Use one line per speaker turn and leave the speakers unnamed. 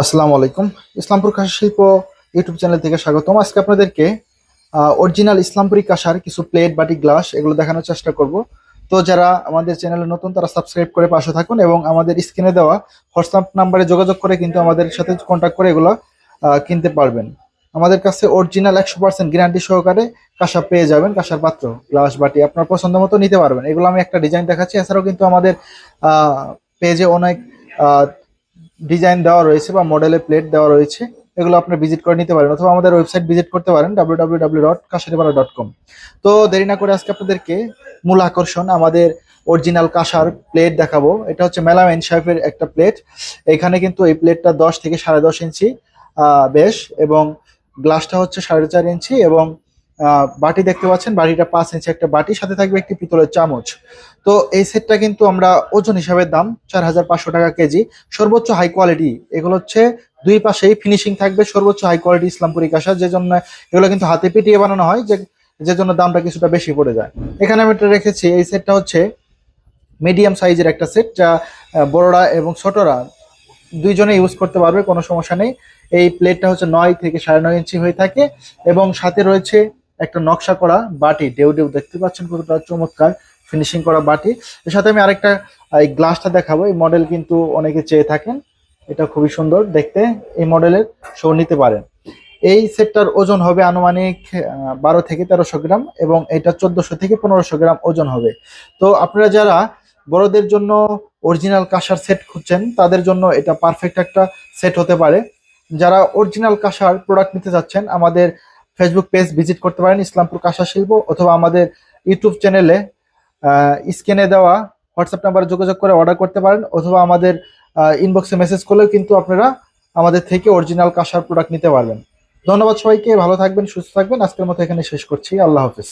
আসসালামু আলাইকুম। ইসলামপুর কাঁসা শিল্প ইউটিউব চ্যানেল থেকে স্বাগতম। আজকে আপনাদেরকে অরিজিনাল ইসলামপুরি কাঁসার কিছু প্লেট বাটি গ্লাস এগুলো দেখানোর চেষ্টা করব। তো যারা আমাদের চ্যানেলে নতুন, তারা সাবস্ক্রাইব করে পাশে থাকুন এবং আমাদের স্ক্রিনে দেওয়া হোয়াটসঅ্যাপ নাম্বারে যোগাযোগ করে কিন্তু আমাদের সাথে কন্ট্যাক্ট করে এগুলো কিনতে পারবেন। আমাদের কাছে অরিজিনাল একশো পার্সেন্ট গ্যারান্টি সহকারে কাঁসা পেয়ে যাবেন, কাঁসার পাত্র গ্লাস বাটি আপনার পছন্দ মতো নিতে পারবেন। এগুলো আমি একটা ডিজাইন দেখাচ্ছি। এছাড়াও কিন্তু আমাদের পেজে অনেক ডিজাইন দেওয়া রয়েছে বা মডেলের প্লেট দেওয়া রয়েছে, এগুলো আপনি ভিজিট করে নিতে পারেন অথবা আমাদের ওয়েবসাইট ভিজিট করতে পারেন ডাব্লিউ তো দেরি না করে আজকে আপনাদেরকে মূল আকর্ষণ আমাদের অরিজিনাল কাঁসার প্লেট দেখাবো। এটা হচ্ছে মেলামেন শেফের একটা প্লেট এখানে কিন্তু এই প্লেটটা দশ থেকে সাড়ে দশ ইঞ্চি বেশ এবং গ্লাসটা হচ্ছে সাড়ে চার ইঞ্চি এবং বাটি দেখতে পাচ্ছেন, বাটিটা পাঁচ ইঞ্চি একটা বাটি, সাথে থাকবে একটি পিতলের চামচ। তো এই সেটটা কিন্তু আমরা ওজন হিসাবে দাম চার হাজার পাঁচশো টাকা কেজি। সর্বোচ্চ হাই কোয়ালিটি এগুলো হচ্ছে দুই পাশেই ফিনিশিং থাকবে সর্বোচ্চ হাই কোয়ালিটি ইসলামপুরি কাঁসা যে জন্য এগুলো কিন্তু হাতে পিটিয়ে বানানো হয়, যে যে জন্য দামটা কিছুটা বেশি পড়ে যায়। এখানে আমি এটা রেখেছি, এই সেটটা হচ্ছে মিডিয়াম সাইজের একটা সেট যা বড়রা এবং ছোটরা দুইজনে ইউজ করতে পারবে, কোনো সমস্যা নেই। এই প্লেটটা হচ্ছে নয় থেকে সাড়ে নয় ইঞ্চি হয়ে থাকে এবং সাথে রয়েছে একটা নকশা করা বাটি ডেউ ডেউ দেখতে পাচ্ছেন কতটা চমৎকার ফিনিশিং করা বাটি। এর সাথে আমি আরেকটা, এই গ্লাসটা দেখাবো, এই মডেল কিন্তু অনেকে চেয়ে থাকেন, এটা খুবই সুন্দর দেখতে, এই মডেলের শো নিতে পারেন। এই সেটটার ওজন হবে আনুমানিক বারো থেকে তেরোশো গ্রাম এবং এটা চোদ্দশো থেকে পনেরোশো গ্রাম ওজন হবে। তো আপনারা যারা বড়দের জন্য অরিজিনাল কাঁসার সেট খুঁজছেন, তাদের জন্য এটা পারফেক্ট একটা সেট হতে পারে। যারা অরিজিনাল কাঁসার প্রোডাক্ট নিতে যাচ্ছেন আমাদের ফেসবুক পেজ ভিজিট করতে পারেন, ইসলামপুর কাঁসা শিল্প অথবা আমাদের ইউটিউব চ্যানেলে স্ক্রিনে দেওয়া হোয়াটসঅ্যাপ নাম্বারে যোগাযোগ করে অর্ডার করতে পারেন অথবা আমাদের ইনবক্সে মেসেজ করলেও কিন্তু আপনারা আমাদের থেকে অরিজিনাল কাঁসার প্রোডাক্ট নিতে পারবেন। ধন্যবাদ সবাইকে, ভালো থাকবেন, সুস্থ থাকবেন। আজকের মতো এখানে শেষ করছি। আল্লাহ হাফিজ।